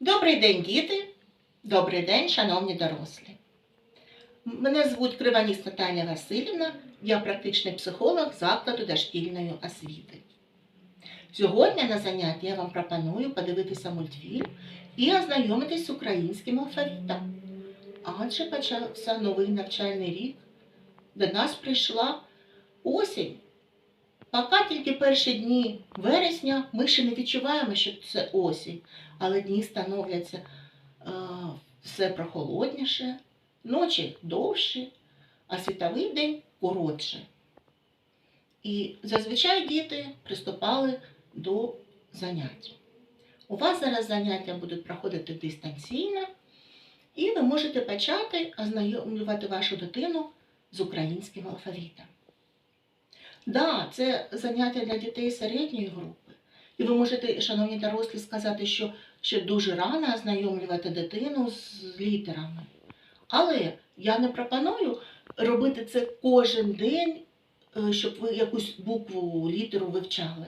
Добрий день, діти! Добрий день, шановні дорослі! Мене звуть Криваніс Наталія Васильівна, я практичний психолог закладу дошкільної освіти. Сьогодні на занятті я вам пропоную подивитися мультфільм і ознайомитись з українським алфавітом. Адже почався новий навчальний рік, до нас прийшла осінь. Поки тільки перші дні вересня ми ще не відчуваємо, що це осінь, але дні становляться е, все прохолодніше, ночі довші, а світовий день коротше. І зазвичай діти приступали до занять. У вас зараз заняття будуть проходити дистанційно, і ви можете почати ознайомлювати вашу дитину з українським алфавітом. Да, це заняття для дітей середньої групи. І ви можете, шановні дорослі, сказати, що ще дуже рано ознайомлювати дитину з літерами. Але я не пропоную робити це кожен день, е, щоб ви якусь букву, літеру вивчали.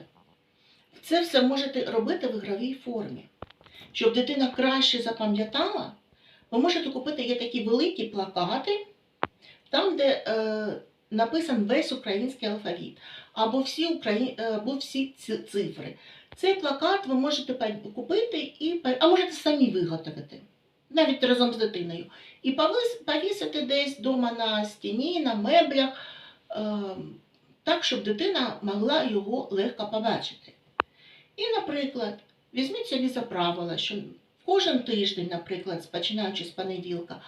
Це все можете робити в ігровій формі. Щоб дитина краще запам'ятала, ви можете купити є такі великі плакати, там, де е, написан весь український алфавіт, або всі, Украї... е, або всі ці цифри. Цей плакат ви можете купити, і, а можете самі виготовити, навіть разом з дитиною. І повісити десь вдома на стіні, на меблях, е, так, щоб дитина могла його легко побачити. І, наприклад, візьміть собі за правило, що кожен тиждень, наприклад, починаючи з понеділка,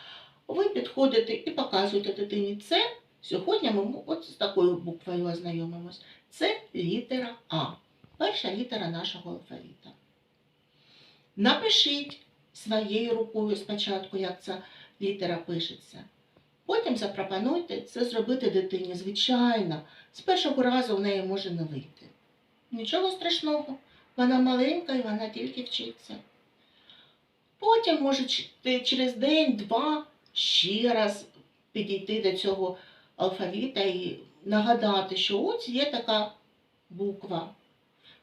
ви підходите і показуєте дитині це. Сьогодні ми от з такою буквою ознайомимось. Це літера А. Перша літера нашого алфавіта. Напишіть своєю рукою спочатку, як ця літера пишеться. Потім запропонуйте це зробити дитині. Звичайно, з першого разу в неї може не вийти. Нічого страшного, вона маленька і вона тільки вчиться. Потім, може, через день-два ще раз підійти до цього алфавіта і нагадати, що ось є така буква.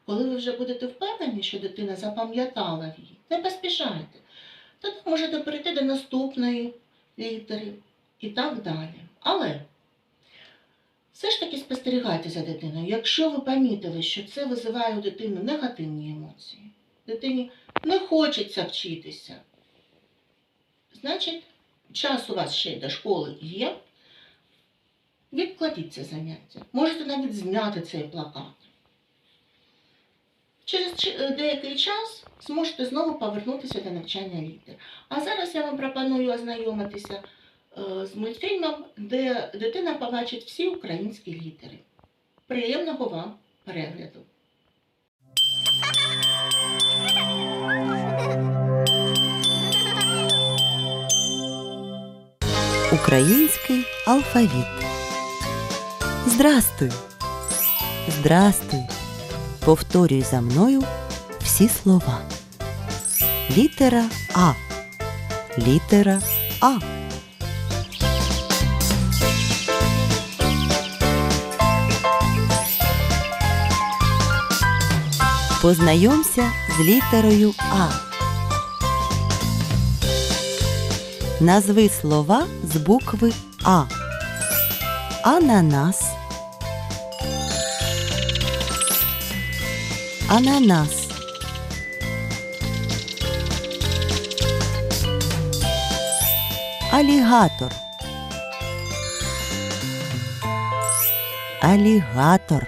Коли ви вже будете впевнені, що дитина запам'ятала її, не поспішайте. Тоді можете перейти до наступної літери і так далі. Але все ж таки спостерігайте за дитиною. Якщо ви помітили, що це визиває у дитини негативні емоції, дитині не хочеться вчитися, значить, час у вас ще й до школи є, відкладіть це заняття. Можете навіть зняти цей плакат. Через е, деякий час зможете знову повернутися до навчання літер. А зараз я вам пропоную ознайомитися е, з мультфільмом, де дитина побачить всі українські літери. Приємного вам перегляду! Український алфавіт. Здрастуй. Здрастуй. Повторюй за мною всі слова. Літера А. Літера А. Познайомся з літерою А. Назви слова з букви А. Ананас. Ананас. Алігатор. Алігатор.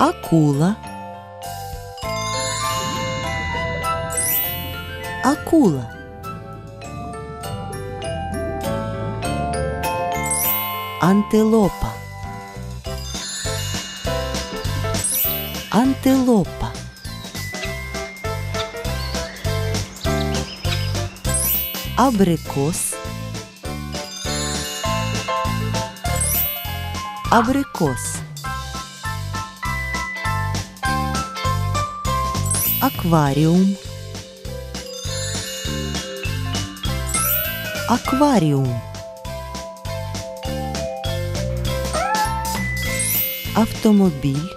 Акула. Акула. Антилопа. Антилопа. Абрикос. Абрикос. Акваріум. Акваріум. Автомобіль.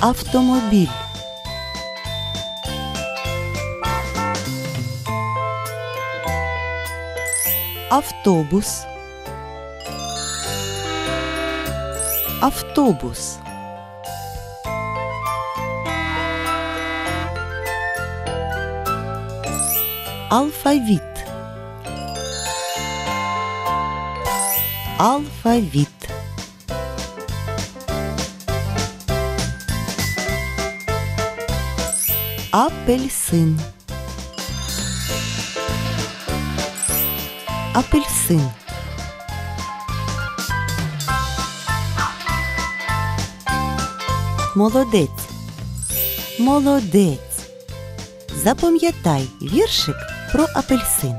Автомобіль. Автобус. Автобус. Алфавіт. Алфавіт. Апельсин. Апельсин. Молодець. Молодець. Запам'ятай віршик про апельсин.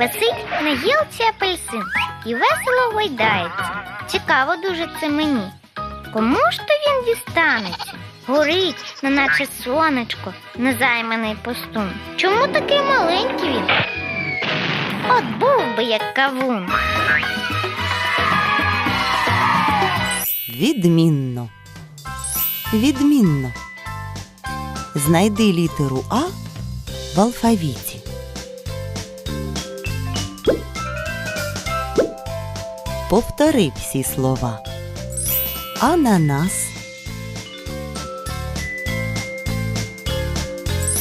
Висить на гілці апельсин і весело гойдається. Цікаво дуже це мені. Кому ж то він дістанеться? Горить, неначе сонечко, незайманий постун. Чому такий маленький він? От був би як кавун. Відмінно. Відмінно. Знайди літеру А в алфавіті. Повтори всі слова. Ананас.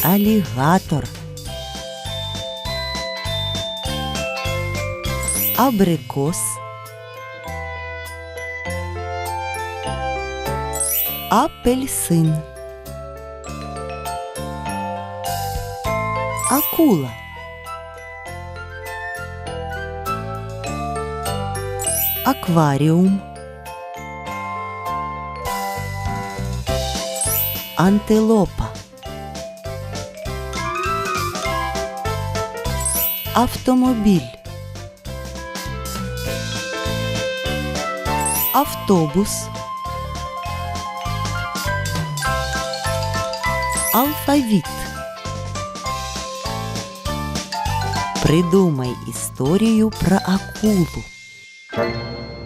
Алігатор. Абрикос. Апельсин. Акула. Акваріум. Антилопа. Автомобіль. Автобус. Алфавіт. Придумай історію про акулу.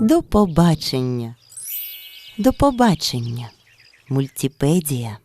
До побачення. До побачення. Мультипедія.